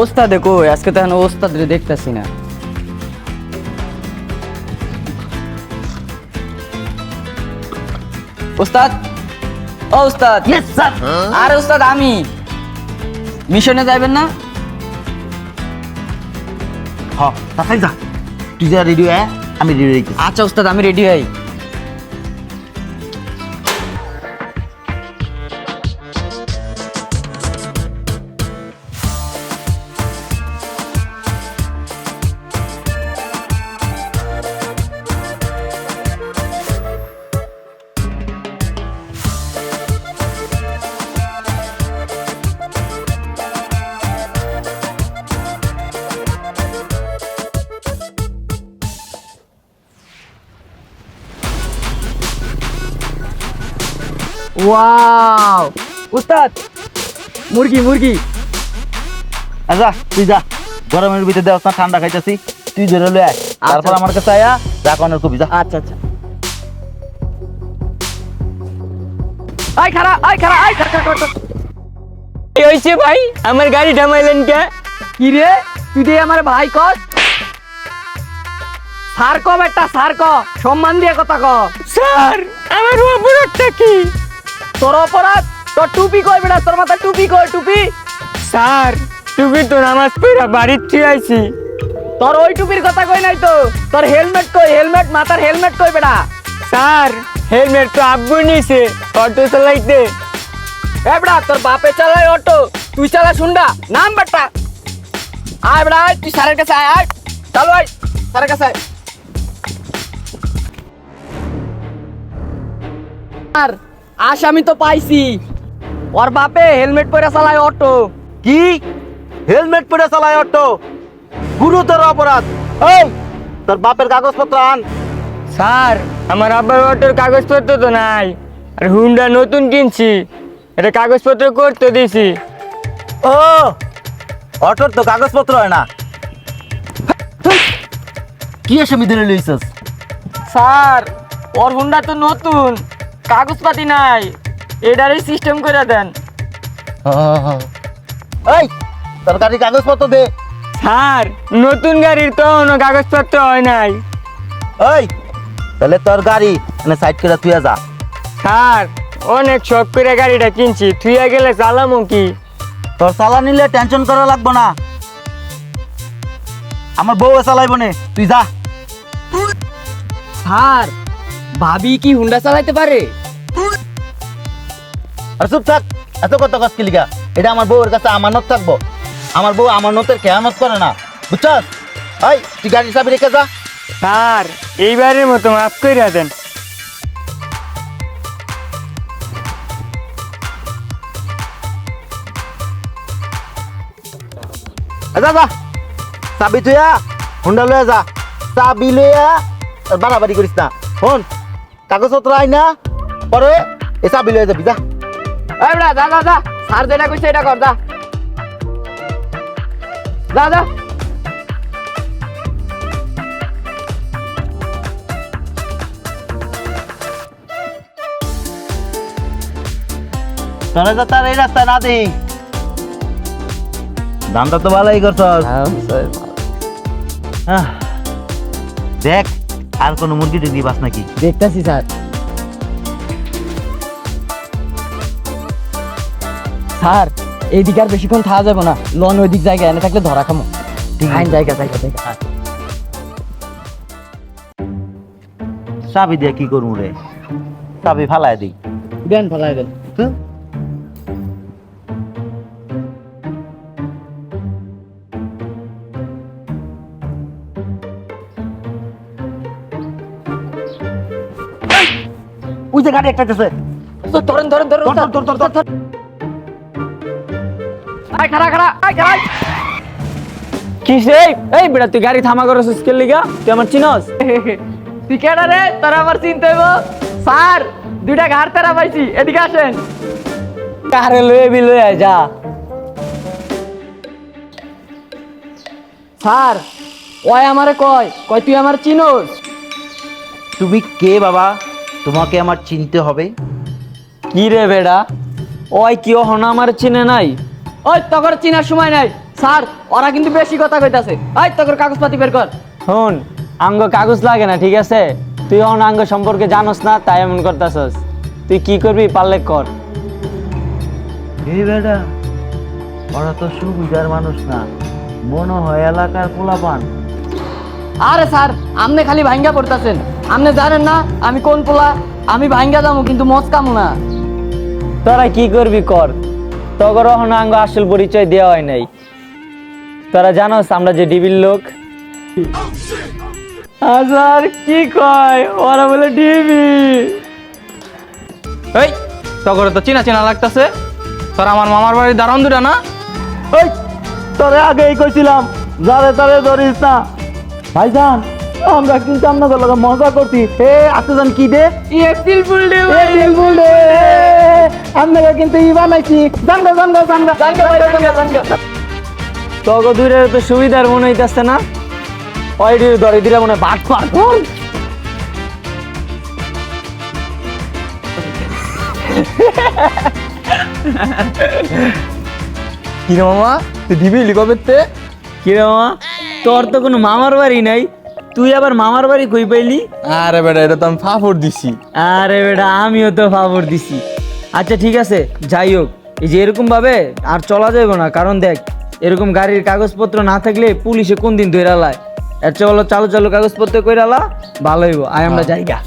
ওস্তাদ দেখো আজকে তো ওস্তাদ দেখতেছি না। ওস্তাদ? ও ওস্তাদ। ইয়েস স্যার আরে ওস্তাদ আমি। মিশনে যাইবেন না? হ তাই যা। তুই যা রেডি হয়ে আমি রেডি আচ্ছা ওস্তাদ আমি রেডি হই। ওয়াও উস্তাদ মুরগি মুরগি আচ্ছা তুই যা। গরমের ভিতরে দেওয়া না ঠান্ডা খাইতেছি। তুই ধরে লয়ে আয়। তারপর আমার কাছে আয়া যা কনের কবি যা। আচ্ছা আচ্ছা। আই খারা আই খারা আই খারা খারা, খারা কি হয়েছে ভাই? আমার গাড়ি থামাইলেন কে? কি রে? তুই দিয়ে আমার ভাই কর। সার ক বেটা সার ক। সম্মান দিয়ে কথা ক স্যার আমার অপরাধটা কি? তোর অপরাধ? তোর টুপি কই বেটা? তোর মাথা টুপি কই টুপি? স্যার তুমি তো নামাজ পড়া বাড়ির থেকে আইছি। তোর ওই টুপির কথা কই নাই তো? তোর হেলমেট কই? হেলমেট মাথার হেলমেট কই বেটা? স্যার হেলমেট তো আব্বু নিছে অটো চালাইতে। এ বেটা তোর বাপে চালায় অটো তুই চালা শুনডা? নাম বেটা। আয় বেটা তুই স্যারের কাছে আয় আয়। চলো আয় স্যারের কাছে আয়। আর আসামি তো পাইছি। ওর বাপে হেলমেট পরে চালায় অটো। কি? হেলমেট পরে চালায় অটো? গুরুতর অপরাধ। এই তোর বাপের কাগজপত্র আন। স্যার আমার আব্বার অটোর কাগজপত্র তো নাই। আর হুন্ডা নতুন কিনছি। এটা কাগজপত্র করতে দিছি। ও অটোর তো কাগজপত্র হয় না। কি আসামি ধরে লইছস? স্যার ওর হুন্ডা তো নতুন। কাগজপাতি নাই। এটারই সিস্টেম করে দেন। এই তোর গাড়ি কাগজপত্র দে। স্যার নতুন গাড়ির তো কোনো কাগজপত্র হয় নাই। এই তাহলে তোর গাড়ি মানে সাইড করে তুই যা। স্যার অনেক শখ করে গাড়িটা কিনছি। থুইয়া গেলে চালামো কি? তোর চালা নিলে টেনশন করা লাগবো না। আমার বউ চালাইব নে। তুই যা। স্যার ভাবি কি হুন্ডা চালাইতে পারে? আর চুপ থাক এত কত কাজ কি লিগা? এটা আমার বউয়ের কাছে আমানত থাকব। আমার বউ আমানতের খেয়ানত করে না বুঝছস? এই তুই গাড়ি চাবি রেখে যা। স্যার এইবারের মতো মাফ করে দেন। যা যা চাবি তুইয়া হুন্ডা লয়ে যা। চাবি লইয়া বাড়াবাড়ি করিস না। হন কাগজপত্র আই না পরে এ চাবি লয়ে যাবি যা। এই বেটা যা যা যা। স্যার যেটা কইছে এটা কর যা। যা যা। তোরা তো তার এই রাস্তা না দিই দামটা তো ভালোই করছস। আহ, দেখ আর কোনো মুরগি টুরগি বাস নাকি? দেখতেছি স্যার। স্যার এইদিকে আর বেশিক্ষণ থাকা যাবে না। লন ওইদিক জায়গায় এনে থাকলে ধরা খামো। আইন জায়গা জায়গা জায়গা। চাবি দিয়ে কি করব রে? চাবি ফালাই দিই। দেন ফলাই দেন। ওই যে গাড়ি একটা আছে তো ধরেন ধরেন ধরেন ধর, আয় খারা খারা আয় খারা আয়। কি এই বেটা তুই গাড়ি থামা করছ স্কেল লিগা তুই আমার চিনস? তুই কেডা রে? তোরা আমার চিনতে হইব। স্যার দুইটা ঘাট তেরা পাইছি এদিকে আসেন। কারে লয়ে বি লয়ে আয়, যা। স্যার ওই আমারে কয় কয় তুই আমার চিনোস? তুমি কে বাবা? তোমাকে আমার চিনতে হবে? কি রে বেড়া ওই কি হনা আমার চিনে নাই? ওই তখন চিনার সময় নাই। স্যার ওরা কিন্তু বেশি কথা কইতাছে। আই তোর কাগজপাতি বের কর। শোন আঙ্গ কাগজ লাগে না ঠিক আছে? তুই অন আঙ্গ সম্পর্কে জানোস না তাই এমন করতেছস। তুই কি করবি পারলে কর। এই বেটা ওরা তো সুবিধার মানুষ না। মনে হয় এলাকার পোলাপান। আরে স্যার আপনি খালি ভাঙ্গা পড়তাছেন আপনি জানেন না আমি কোন পোলা আমি ভাঙ্গা যাব কিন্তু মজ কামু না। তোরা কি করবি কর। তগর অহন আঙ্গ আসল পরিচয় দেওয়া হয় নাই। তোরা জানোস আমরা যে ডিবির লোক। আজার কি কয়? ওরা বলে ডিবি। এই তখন তো চিনা চিনা লাগতাছে। তোর আমার মামার বাড়ির দারণ দুটা না? ওই তোরে আগেই কইছিলাম যারে তারে ধরিস না। ভাইজান আমরা কিন্তু আপনাদের লগে মজা করছি। এ আসতে যান কি দে ফুল ডে এ দিলবুল দে। আপনাকে কিন্তু ই বানাইছি। জানগা জানগা জানগা। তগ দূরের তো সুবিধার মনে হইতাছে না? ওই ধরে দিলে মনে হয় ভাট ফাট কি রে মামা? তুই দিবি লিখবে তে কিরে মামা? তোর তো কোনো মামার বাড়ি নাই। তুই আবার মামার বাড়ি কই পাইলি? আরে বেটা এটা তো আমি ফাফর দিছি। আরে বেটা আমিও তো ফাভর দিছি। আচ্ছা ঠিক আছে যাই হোক। এই যে এরকমভাবে আর চলা যাবে না কারণ দেখ এরকম গাড়ির কাগজপত্র না থাকলে পুলিশে কোন দিন ধরে লায়? এর চেয়ে বলো চালু চালু কাগজপত্র কইরালা ভালো হইব। আয় আমরা যাইগা